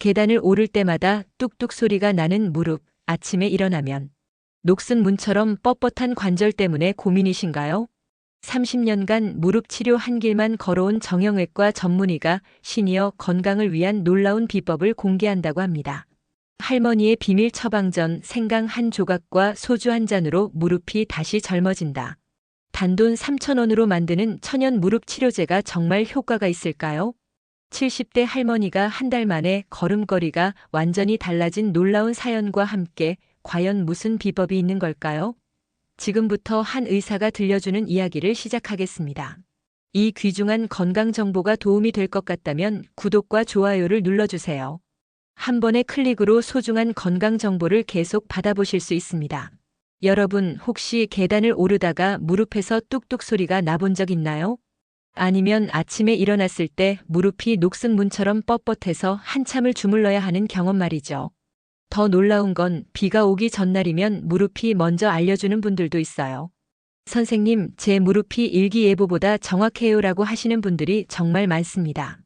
계단을 오를 때마다 뚝뚝 소리가 나는 무릎, 아침에 일어나면. 녹슨 문처럼 뻣뻣한 관절 때문에 고민이신가요? 30년간 무릎 치료 한 길만 걸어온 정형외과 전문의가 시니어 건강을 위한 놀라운 비법을 공개한다고 합니다. 할머니의 비밀 처방전 생강 한 조각과 소주 한 잔으로 무릎이 다시 젊어진다. 단돈 3,000원으로 만드는 천연 무릎 치료제가 정말 효과가 있을까요? 70대 할머니가 한 달 만에 걸음걸이가 완전히 달라진 놀라운 사연과 함께 과연 무슨 비법이 있는 걸까요? 지금부터 한 의사가 들려주는 이야기를 시작하겠습니다. 이 귀중한 건강 정보가 도움이 될 것 같다면 구독과 좋아요를 눌러주세요. 한 번의 클릭으로 소중한 건강 정보를 계속 받아보실 수 있습니다. 여러분 혹시 계단을 오르다가 무릎에서 뚝뚝 소리가 나본 적 있나요? 아니면 아침에 일어났을 때 무릎이 녹슨 문처럼 뻣뻣해서 한참을 주물러야 하는 경험 말이죠. 더 놀라운 건 비가 오기 전날이면 무릎이 먼저 알려주는 분들도 있어요. 선생님, 제 무릎이 일기예보보다 정확해요 라고 하시는 분들이 정말 많습니다.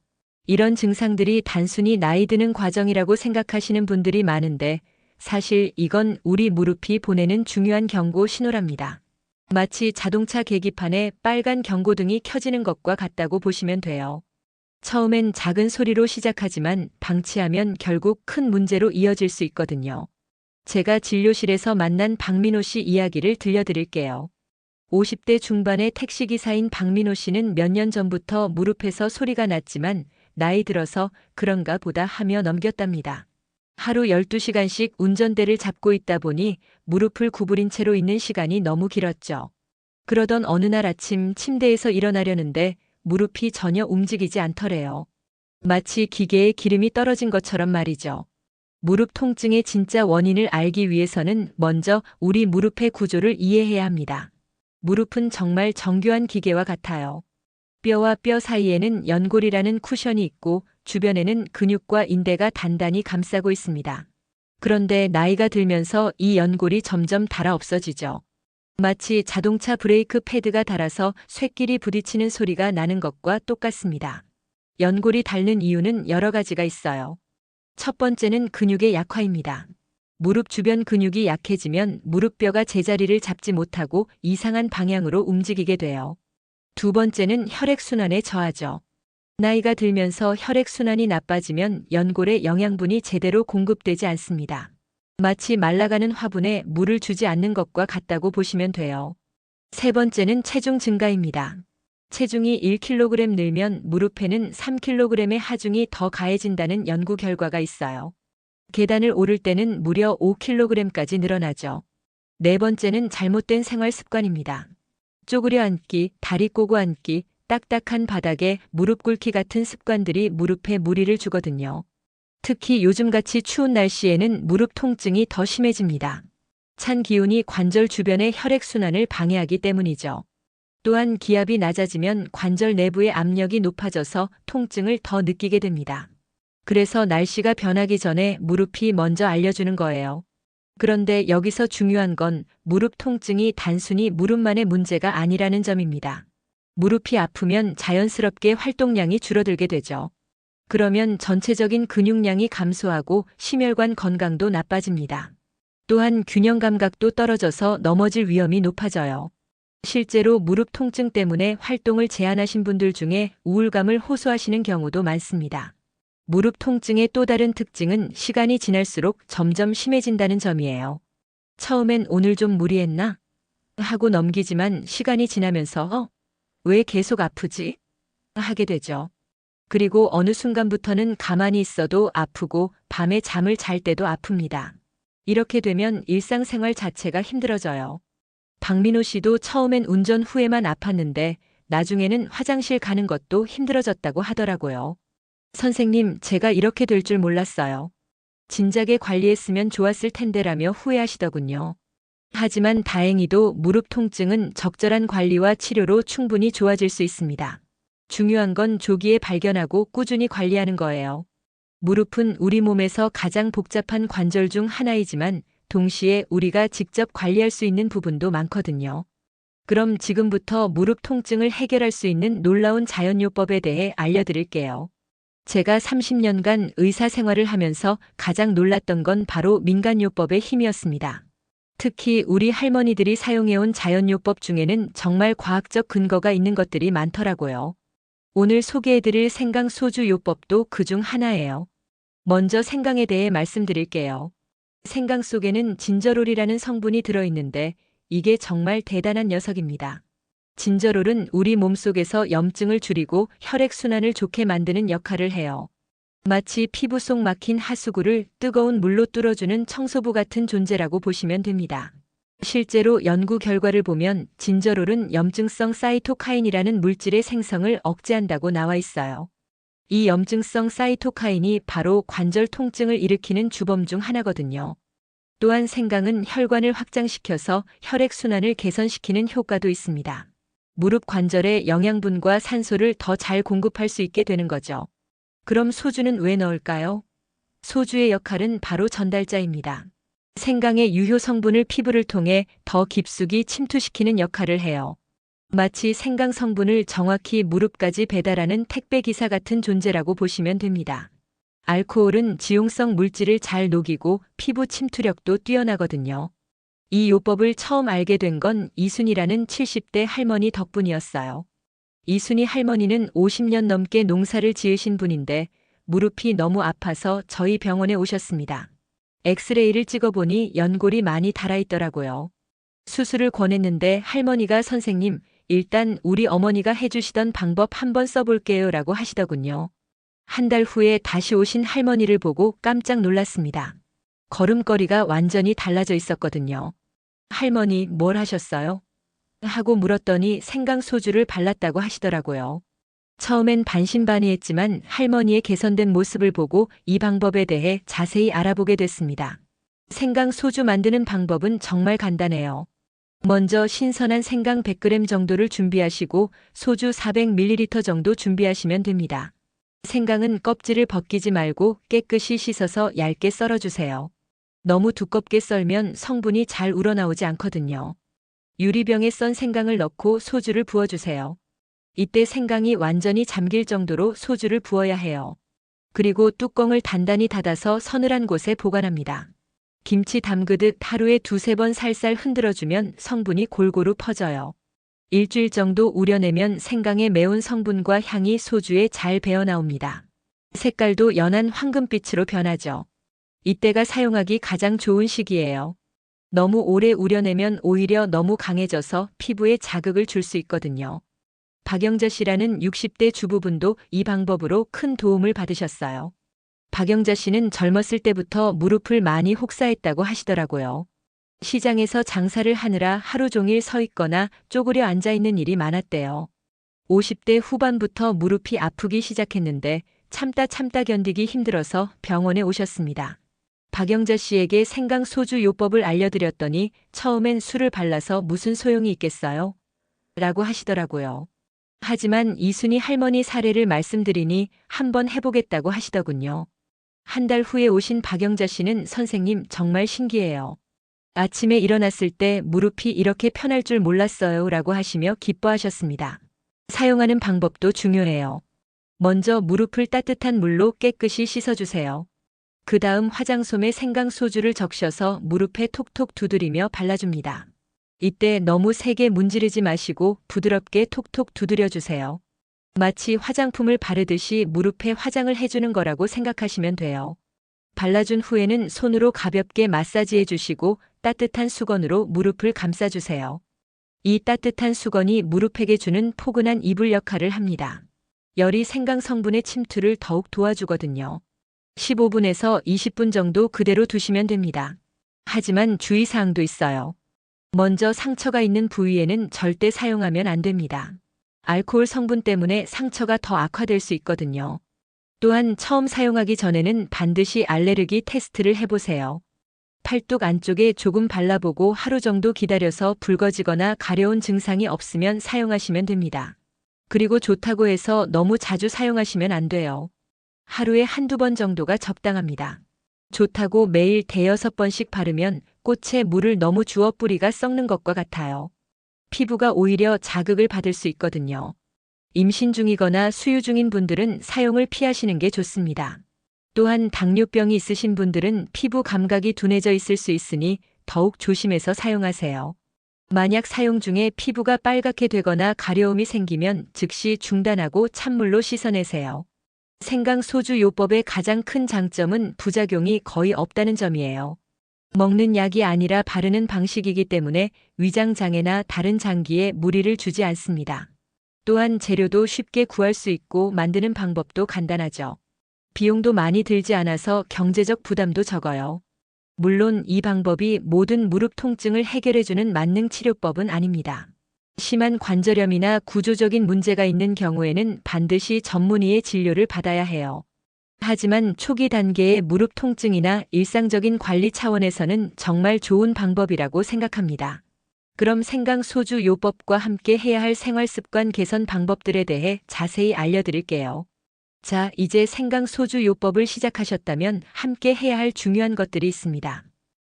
이런 증상들이 단순히 나이 드는 과정이라고 생각하시는 분들이 많은데 사실 이건 우리 무릎이 보내는 중요한 경고 신호랍니다. 마치 자동차 계기판에 빨간 경고등이 켜지는 것과 같다고 보시면 돼요. 처음엔 작은 소리로 시작하지만 방치하면 결국 큰 문제로 이어질 수 있거든요. 제가 진료실에서 만난 박민호 씨 이야기를 들려드릴게요. 50대 중반의 택시기사인 박민호 씨는 몇 년 전부터 무릎에서 소리가 났지만 나이 들어서 그런가 보다 하며 넘겼답니다. 하루 12시간씩 운전대를 잡고 있다 보니 무릎을 구부린 채로 있는 시간이 너무 길었죠. 그러던 어느 날 아침 침대에서 일어나려는데 무릎이 전혀 움직이지 않더래요. 마치 기계에 기름이 떨어진 것처럼 말이죠. 무릎 통증의 진짜 원인을 알기 위해서는 먼저 우리 무릎의 구조를 이해해야 합니다. 무릎은 정말 정교한 기계와 같아요. 뼈와 뼈 사이에는 연골이라는 쿠션이 있고 주변에는 근육과 인대가 단단히 감싸고 있습니다. 그런데 나이가 들면서 이 연골이 점점 닳아 없어지죠. 마치 자동차 브레이크 패드가 닳아서 쇠끼리 부딪히는 소리가 나는 것과 똑같습니다. 연골이 닳는 이유는 여러 가지가 있어요. 첫 번째는 근육의 약화입니다. 무릎 주변 근육이 약해지면 무릎뼈가 제자리를 잡지 못하고 이상한 방향으로 움직이게 돼요. 두 번째는 혈액순환의 저하죠. 나이가 들면서 혈액순환이 나빠지면 연골에 영양분이 제대로 공급되지 않습니다. 마치 말라가는 화분에 물을 주지 않는 것과 같다고 보시면 돼요. 세 번째는 체중 증가입니다. 체중이 1kg 늘면 무릎에는 3kg의 하중이 더 가해진다는 연구 결과가 있어요. 계단을 오를 때는 무려 5kg까지 늘어나죠. 네 번째는 잘못된 생활 습관입니다. 쪼그려 앉기, 다리 꼬고 앉기, 딱딱한 바닥에 무릎 꿇기 같은 습관들이 무릎에 무리를 주거든요. 특히 요즘같이 추운 날씨에는 무릎 통증이 더 심해집니다. 찬 기운이 관절 주변의 혈액순환을 방해하기 때문이죠. 또한 기압이 낮아지면 관절 내부의 압력이 높아져서 통증을 더 느끼게 됩니다. 그래서 날씨가 변하기 전에 무릎이 먼저 알려주는 거예요. 그런데 여기서 중요한 건 무릎 통증이 단순히 무릎만의 문제가 아니라는 점입니다. 무릎이 아프면 자연스럽게 활동량이 줄어들게 되죠. 그러면 전체적인 근육량이 감소하고 심혈관 건강도 나빠집니다. 또한 균형 감각도 떨어져서 넘어질 위험이 높아져요. 실제로 무릎 통증 때문에 활동을 제한하신 분들 중에 우울감을 호소하시는 경우도 많습니다. 무릎 통증의 또 다른 특징은 시간이 지날수록 점점 심해진다는 점이에요. 처음엔 오늘 좀 무리했나? 하고 넘기지만 시간이 지나면서 어? 왜 계속 아프지? 하게 되죠. 그리고 어느 순간부터는 가만히 있어도 아프고 밤에 잠을 잘 때도 아픕니다. 이렇게 되면 일상생활 자체가 힘들어져요. 박민호 씨도 처음엔 운전 후에만 아팠는데 나중에는 화장실 가는 것도 힘들어졌다고 하더라고요. 선생님, 제가 이렇게 될 줄 몰랐어요. 진작에 관리했으면 좋았을 텐데라며 후회하시더군요. 하지만 다행히도 무릎 통증은 적절한 관리와 치료로 충분히 좋아질 수 있습니다. 중요한 건 조기에 발견하고 꾸준히 관리하는 거예요. 무릎은 우리 몸에서 가장 복잡한 관절 중 하나이지만 동시에 우리가 직접 관리할 수 있는 부분도 많거든요. 그럼 지금부터 무릎 통증을 해결할 수 있는 놀라운 자연요법에 대해 알려드릴게요. 제가 30년간 의사 생활을 하면서 가장 놀랐던 건 바로 민간요법의 힘이었습니다. 특히 우리 할머니들이 사용해온 자연요법 중에는 정말 과학적 근거가 있는 것들이 많더라고요. 오늘 소개해드릴 생강 소주 요법도 그 중 하나예요. 먼저 생강에 대해 말씀드릴게요. 생강 속에는 진저롤이라는 성분이 들어있는데 이게 정말 대단한 녀석입니다. 진저롤은 우리 몸속에서 염증을 줄이고 혈액순환을 좋게 만드는 역할을 해요. 마치 피부 속 막힌 하수구를 뜨거운 물로 뚫어주는 청소부 같은 존재라고 보시면 됩니다. 실제로 연구 결과를 보면 진저롤은 염증성 사이토카인이라는 물질의 생성을 억제한다고 나와 있어요. 이 염증성 사이토카인이 바로 관절 통증을 일으키는 주범 중 하나거든요. 또한 생강은 혈관을 확장시켜서 혈액순환을 개선시키는 효과도 있습니다. 무릎 관절에 영양분과 산소를 더 잘 공급할 수 있게 되는 거죠. 그럼 소주는 왜 넣을까요? 소주의 역할은 바로 전달자입니다. 생강의 유효 성분을 피부를 통해 더 깊숙이 침투시키는 역할을 해요. 마치 생강 성분을 정확히 무릎까지 배달하는 택배 기사 같은 존재라고 보시면 됩니다. 알코올은 지용성 물질을 잘 녹이고 피부 침투력도 뛰어나거든요. 이 요법을 처음 알게 된 건 이순이라는 70대 할머니 덕분이었어요. 이순이 할머니는 50년 넘게 농사를 지으신 분인데 무릎이 너무 아파서 저희 병원에 오셨습니다. 엑스레이를 찍어보니 연골이 많이 달아있더라고요. 수술을 권했는데 할머니가 선생님, 일단 우리 어머니가 해주시던 방법 한번 써볼게요 라고 하시더군요. 한 달 후에 다시 오신 할머니를 보고 깜짝 놀랐습니다. 걸음걸이가 완전히 달라져 있었거든요. 할머니 뭘 하셨어요? 하고 물었더니 생강 소주를 발랐다고 하시더라고요. 처음엔 반신반의했지만 할머니의 개선된 모습을 보고 이 방법에 대해 자세히 알아보게 됐습니다. 생강 소주 만드는 방법은 정말 간단해요. 먼저 신선한 생강 100g 정도를 준비하시고 소주 400ml 정도 준비하시면 됩니다. 생강은 껍질을 벗기지 말고 깨끗이 씻어서 얇게 썰어주세요. 너무 두껍게 썰면 성분이 잘 우러나오지 않거든요. 유리병에 썬 생강을 넣고 소주를 부어주세요. 이때 생강이 완전히 잠길 정도로 소주를 부어야 해요. 그리고 뚜껑을 단단히 닫아서 서늘한 곳에 보관합니다. 김치 담그듯 하루에 두세 번 살살 흔들어주면 성분이 골고루 퍼져요. 일주일 정도 우려내면 생강의 매운 성분과 향이 소주에 잘 배어 나옵니다. 색깔도 연한 황금빛으로 변하죠. 이때가 사용하기 가장 좋은 시기예요. 너무 오래 우려내면 오히려 너무 강해져서 피부에 자극을 줄 수 있거든요. 박영자 씨라는 60대 주부분도 이 방법으로 큰 도움을 받으셨어요. 박영자 씨는 젊었을 때부터 무릎을 많이 혹사했다고 하시더라고요. 시장에서 장사를 하느라 하루 종일 서 있거나 쪼그려 앉아 있는 일이 많았대요. 50대 후반부터 무릎이 아프기 시작했는데 참다 참다 견디기 힘들어서 병원에 오셨습니다. 박영자 씨에게 생강 소주 요법을 알려드렸더니 처음엔 술을 발라서 무슨 소용이 있겠어요? 라고 하시더라고요. 하지만 이순이 할머니 사례를 말씀드리니 한번 해보겠다고 하시더군요. 한 달 후에 오신 박영자 씨는 선생님 정말 신기해요. 아침에 일어났을 때 무릎이 이렇게 편할 줄 몰랐어요 라고 하시며 기뻐하셨습니다. 사용하는 방법도 중요해요. 먼저 무릎을 따뜻한 물로 깨끗이 씻어주세요. 그 다음 화장솜에 생강 소주를 적셔서 무릎에 톡톡 두드리며 발라줍니다. 이때 너무 세게 문지르지 마시고 부드럽게 톡톡 두드려 주세요. 마치 화장품을 바르듯이 무릎에 화장을 해주는 거라고 생각하시면 돼요. 발라준 후에는 손으로 가볍게 마사지해 주시고 따뜻한 수건으로 무릎을 감싸주세요. 이 따뜻한 수건이 무릎에게 주는 포근한 이불 역할을 합니다. 열이 생강 성분의 침투를 더욱 도와주거든요. 15분에서 20분 정도 그대로 두시면 됩니다. 하지만 주의사항도 있어요. 먼저 상처가 있는 부위에는 절대 사용하면 안 됩니다. 알코올 성분 때문에 상처가 더 악화될 수 있거든요. 또한 처음 사용하기 전에는 반드시 알레르기 테스트를 해보세요. 팔뚝 안쪽에 조금 발라보고 하루 정도 기다려서 붉어지거나 가려운 증상이 없으면 사용하시면 됩니다. 그리고 좋다고 해서 너무 자주 사용하시면 안 돼요. 하루에 한두 번 정도가 적당합니다. 좋다고 매일 대여섯 번씩 바르면 꽃에 물을 너무 주어 뿌리가 썩는 것과 같아요. 피부가 오히려 자극을 받을 수 있거든요. 임신 중이거나 수유 중인 분들은 사용을 피하시는 게 좋습니다. 또한 당뇨병이 있으신 분들은 피부 감각이 둔해져 있을 수 있으니 더욱 조심해서 사용하세요. 만약 사용 중에 피부가 빨갛게 되거나 가려움이 생기면 즉시 중단하고 찬물로 씻어내세요. 생강 소주 요법의 가장 큰 장점은 부작용이 거의 없다는 점이에요. 먹는 약이 아니라 바르는 방식이기 때문에 위장 장애나 다른 장기에 무리를 주지 않습니다. 또한 재료도 쉽게 구할 수 있고 만드는 방법도 간단하죠. 비용도 많이 들지 않아서 경제적 부담도 적어요. 물론 이 방법이 모든 무릎 통증을 해결해주는 만능 치료법은 아닙니다. 심한 관절염이나 구조적인 문제가 있는 경우에는 반드시 전문의의 진료를 받아야 해요. 하지만 초기 단계의 무릎 통증이나 일상적인 관리 차원에서는 정말 좋은 방법이라고 생각합니다. 그럼 생강 소주 요법과 함께 해야 할 생활 습관 개선 방법들에 대해 자세히 알려드릴게요. 자, 이제 생강 소주 요법을 시작하셨다면 함께 해야 할 중요한 것들이 있습니다.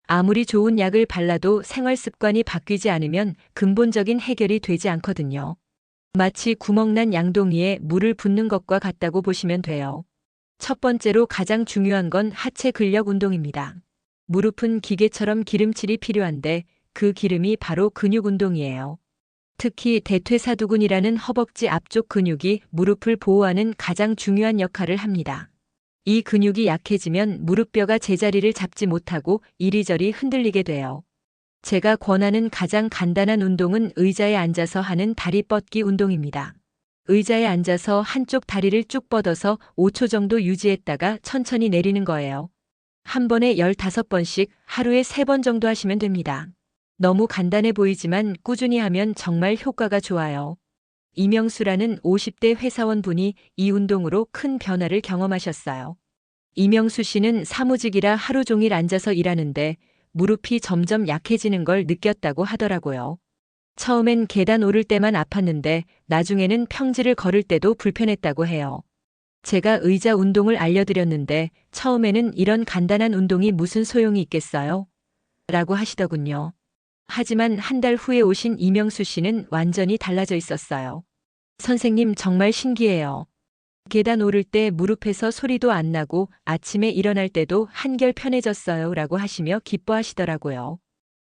아무리 좋은 약을 발라도 생활 습관이 바뀌지 않으면 근본적인 해결이 되지 않거든요. 마치 구멍난 양동이에 물을 붓는 것과 같다고 보시면 돼요. 첫 번째로 가장 중요한 건 하체 근력 운동입니다. 무릎은 기계처럼 기름칠이 필요한데 그 기름이 바로 근육 운동이에요. 특히 대퇴사두근이라는 허벅지 앞쪽 근육이 무릎을 보호하는 가장 중요한 역할을 합니다. 이 근육이 약해지면 무릎뼈가 제자리를 잡지 못하고 이리저리 흔들리게 돼요. 제가 권하는 가장 간단한 운동은 의자에 앉아서 하는 다리 뻗기 운동입니다. 의자에 앉아서 한쪽 다리를 쭉 뻗어서 5초 정도 유지했다가 천천히 내리는 거예요. 한 번에 15번씩 하루에 3번 정도 하시면 됩니다. 너무 간단해 보이지만 꾸준히 하면 정말 효과가 좋아요. 이명수라는 50대 회사원분이 이 운동으로 큰 변화를 경험하셨어요. 이명수 씨는 사무직이라 하루 종일 앉아서 일하는데 무릎이 점점 약해지는 걸 느꼈다고 하더라고요. 처음엔 계단 오를 때만 아팠는데 나중에는 평지를 걸을 때도 불편했다고 해요. 제가 의자 운동을 알려드렸는데 처음에는 이런 간단한 운동이 무슨 소용이 있겠어요? 라고 하시더군요. 하지만 한 달 후에 오신 이명수 씨는 완전히 달라져 있었어요. 선생님 정말 신기해요. 계단 오를 때 무릎에서 소리도 안 나고 아침에 일어날 때도 한결 편해졌어요 라고 하시며 기뻐하시더라고요.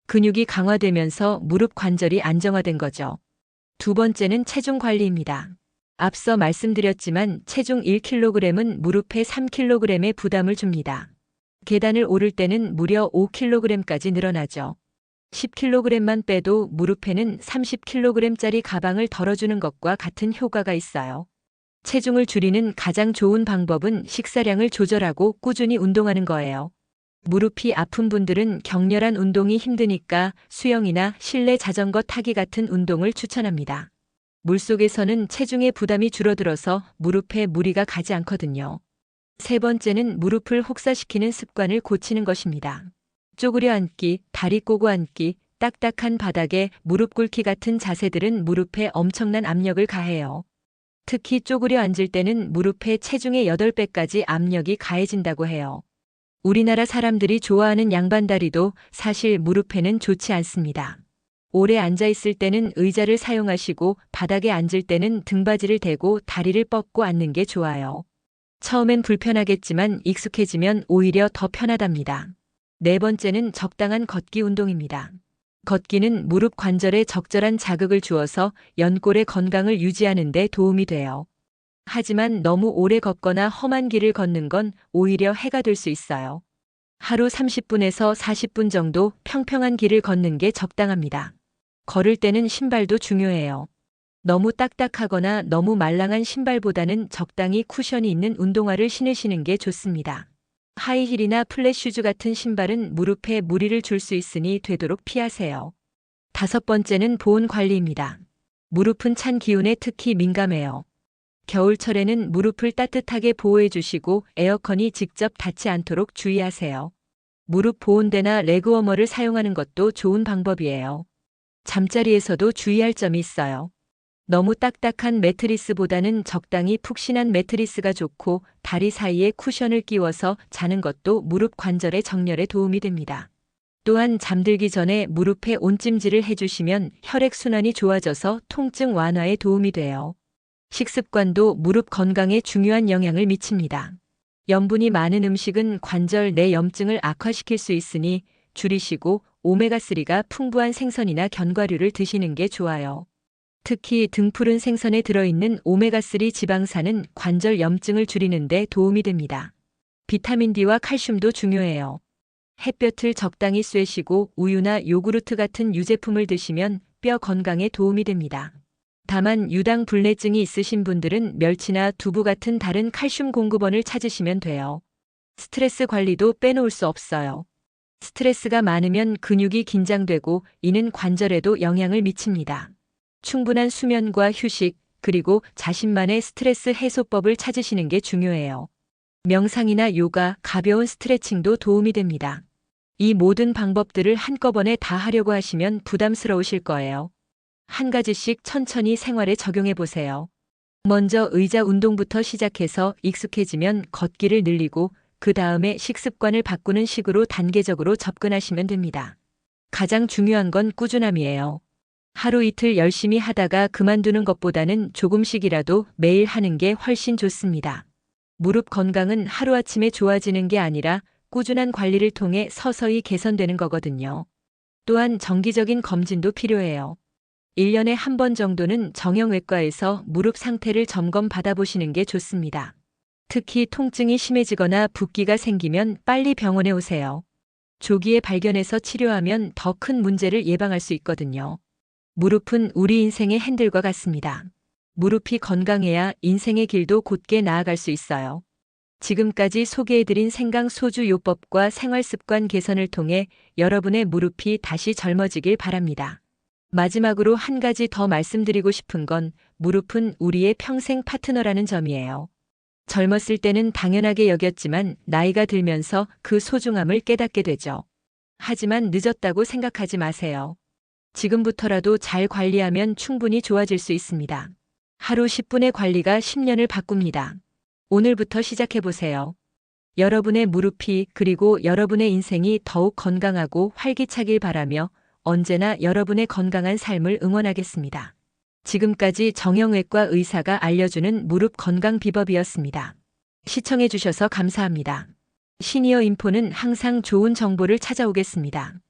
근육이 강화되면서 무릎 관절이 안정화된 거죠. 두 번째는 체중 관리입니다. 앞서 말씀드렸지만 체중 1kg은 무릎에 3kg의 부담을 줍니다. 계단을 오를 때는 무려 5kg까지 늘어나죠. 10kg만 빼도 무릎에는 30kg짜리 가방을 덜어주는 것과 같은 효과가 있어요. 체중을 줄이는 가장 좋은 방법은 식사량을 조절하고 꾸준히 운동하는 거예요. 무릎이 아픈 분들은 격렬한 운동이 힘드니까 수영이나 실내 자전거 타기 같은 운동을 추천합니다. 물속에서는 체중의 부담이 줄어들어서 무릎에 무리가 가지 않거든요. 세 번째는 무릎을 혹사시키는 습관을 고치는 것입니다. 쪼그려 앉기, 다리 꼬고 앉기, 딱딱한 바닥에 무릎 꿇기 같은 자세들은 무릎에 엄청난 압력을 가해요. 특히 쪼그려 앉을 때는 무릎의 체중의 8배까지 압력이 가해진다고 해요. 우리나라 사람들이 좋아하는 양반다리도 사실 무릎에는 좋지 않습니다. 오래 앉아 있을 때는 의자를 사용하시고 바닥에 앉을 때는 등받이를 대고 다리를 뻗고 앉는 게 좋아요. 처음엔 불편하겠지만 익숙해지면 오히려 더 편하답니다. 네 번째는 적당한 걷기 운동입니다. 걷기는 무릎 관절에 적절한 자극을 주어서 연골의 건강을 유지하는 데 도움이 돼요. 하지만 너무 오래 걷거나 험한 길을 걷는 건 오히려 해가 될 수 있어요. 하루 30분에서 40분 정도 평평한 길을 걷는 게 적당합니다. 걸을 때는 신발도 중요해요. 너무 딱딱하거나 너무 말랑한 신발보다는 적당히 쿠션이 있는 운동화를 신으시는 게 좋습니다. 하이힐이나 플랫슈즈 같은 신발은 무릎에 무리를 줄 수 있으니 되도록 피하세요. 다섯 번째는 보온 관리입니다. 무릎은 찬 기운에 특히 민감해요. 겨울철에는 무릎을 따뜻하게 보호해 주시고 에어컨이 직접 닿지 않도록 주의하세요. 무릎 보온대나 레그워머를 사용하는 것도 좋은 방법이에요. 잠자리에서도 주의할 점이 있어요. 너무 딱딱한 매트리스보다는 적당히 푹신한 매트리스가 좋고 다리 사이에 쿠션을 끼워서 자는 것도 무릎 관절의 정렬에 도움이 됩니다. 또한 잠들기 전에 무릎에 온찜질을 해주시면 혈액순환이 좋아져서 통증 완화에 도움이 돼요. 식습관도 무릎 건강에 중요한 영향을 미칩니다. 염분이 많은 음식은 관절 내 염증을 악화시킬 수 있으니 줄이시고 오메가3가 풍부한 생선이나 견과류를 드시는 게 좋아요. 특히 등푸른 생선에 들어있는 오메가3 지방산은 관절 염증을 줄이는 데 도움이 됩니다. 비타민 D와 칼슘도 중요해요. 햇볕을 적당히 쐬시고 우유나 요구르트 같은 유제품을 드시면 뼈 건강에 도움이 됩니다. 다만 유당 불내증이 있으신 분들은 멸치나 두부 같은 다른 칼슘 공급원을 찾으시면 돼요. 스트레스 관리도 빼놓을 수 없어요. 스트레스가 많으면 근육이 긴장되고 이는 관절에도 영향을 미칩니다. 충분한 수면과 휴식, 그리고 자신만의 스트레스 해소법을 찾으시는 게 중요해요. 명상이나 요가, 가벼운 스트레칭도 도움이 됩니다. 이 모든 방법들을 한꺼번에 다 하려고 하시면 부담스러우실 거예요. 한 가지씩 천천히 생활에 적용해 보세요. 먼저 의자 운동부터 시작해서 익숙해지면 걷기를 늘리고 그 다음에 식습관을 바꾸는 식으로 단계적으로 접근하시면 됩니다. 가장 중요한 건 꾸준함이에요. 하루 이틀 열심히 하다가 그만두는 것보다는 조금씩이라도 매일 하는 게 훨씬 좋습니다. 무릎 건강은 하루아침에 좋아지는 게 아니라 꾸준한 관리를 통해 서서히 개선되는 거거든요. 또한 정기적인 검진도 필요해요. 1년에 한 번 정도는 정형외과에서 무릎 상태를 점검 받아보시는 게 좋습니다. 특히 통증이 심해지거나 붓기가 생기면 빨리 병원에 오세요. 조기에 발견해서 치료하면 더 큰 문제를 예방할 수 있거든요. 무릎은 우리 인생의 핸들과 같습니다. 무릎이 건강해야 인생의 길도 곧게 나아갈 수 있어요. 지금까지 소개해드린 생강 소주 요법과 생활습관 개선을 통해 여러분의 무릎이 다시 젊어지길 바랍니다. 마지막으로 한 가지 더 말씀드리고 싶은 건 무릎은 우리의 평생 파트너라는 점이에요. 젊었을 때는 당연하게 여겼지만 나이가 들면서 그 소중함을 깨닫게 되죠. 하지만 늦었다고 생각하지 마세요. 지금부터라도 잘 관리하면 충분히 좋아질 수 있습니다. 하루 10분의 관리가 10년을 바꿉니다. 오늘부터 시작해보세요. 여러분의 무릎이 그리고 여러분의 인생이 더욱 건강하고 활기차길 바라며 언제나 여러분의 건강한 삶을 응원하겠습니다. 지금까지 정형외과 의사가 알려주는 무릎 건강 비법이었습니다. 시청해주셔서 감사합니다. 시니어 인포는 항상 좋은 정보를 찾아오겠습니다.